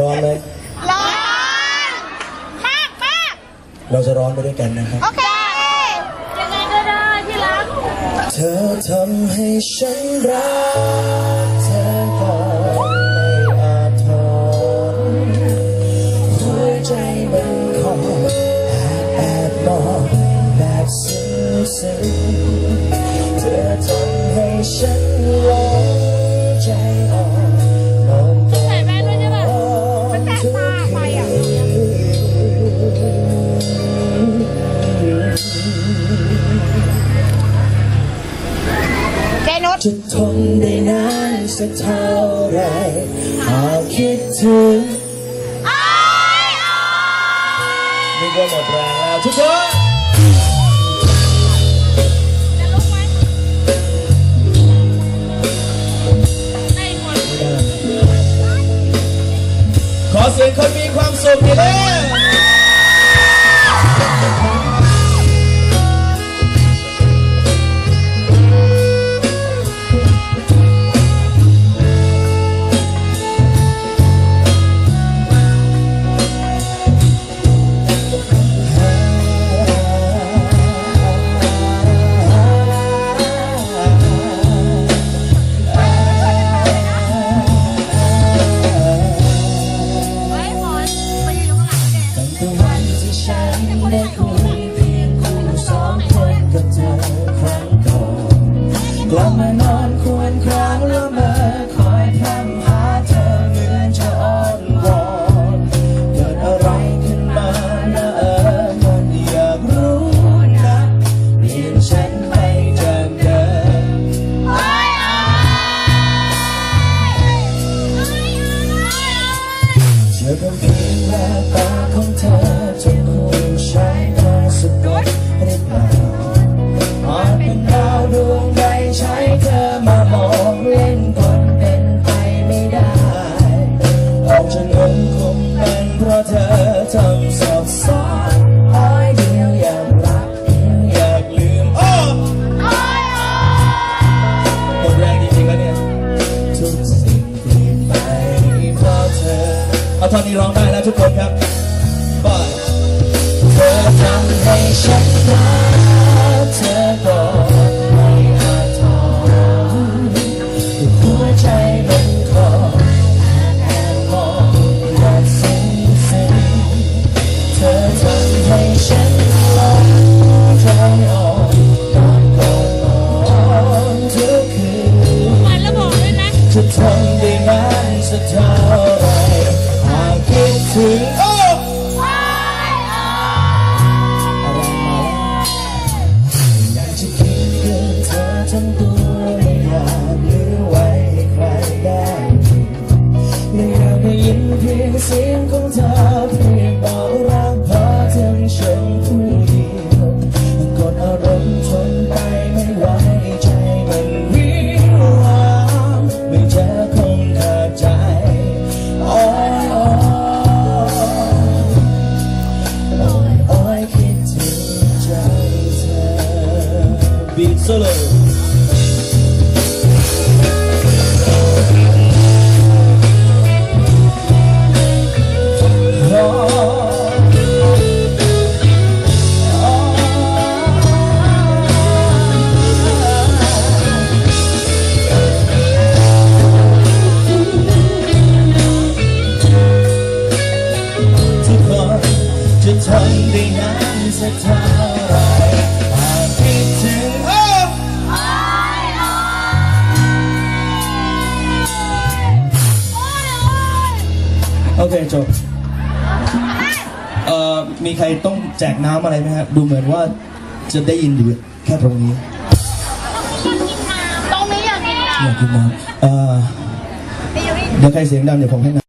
ร้อนไหมร้อนมากมากเราจะร้อนไปด้วยกันนะครับ โอเค ยังไงก็ได้ที่รัก เธอทำให้ฉันรักเธอก่อนไม่อาจทนหัวใจมันคงแอบมองแบบซึ้งๆเธอทำให้ฉัน จะทนได้นานสักเท่าไรหากคิดถึงนี่ก็หมดแรงแล้วทุกคนขอเสียงคนมีความสุขกันเลย 浪漫上帝老太。beat solo. Time, the night is a time โอเคจบเอ่อมีใครต้องแจกน้ำอะไรไหมครับดูเหมือนว่าจะได้ยินอยู่แค่ตรงนี้อยากกินน้ำเอ่อเดี๋ยวใครเสียงดังเดี๋ยวผมให้น้ำ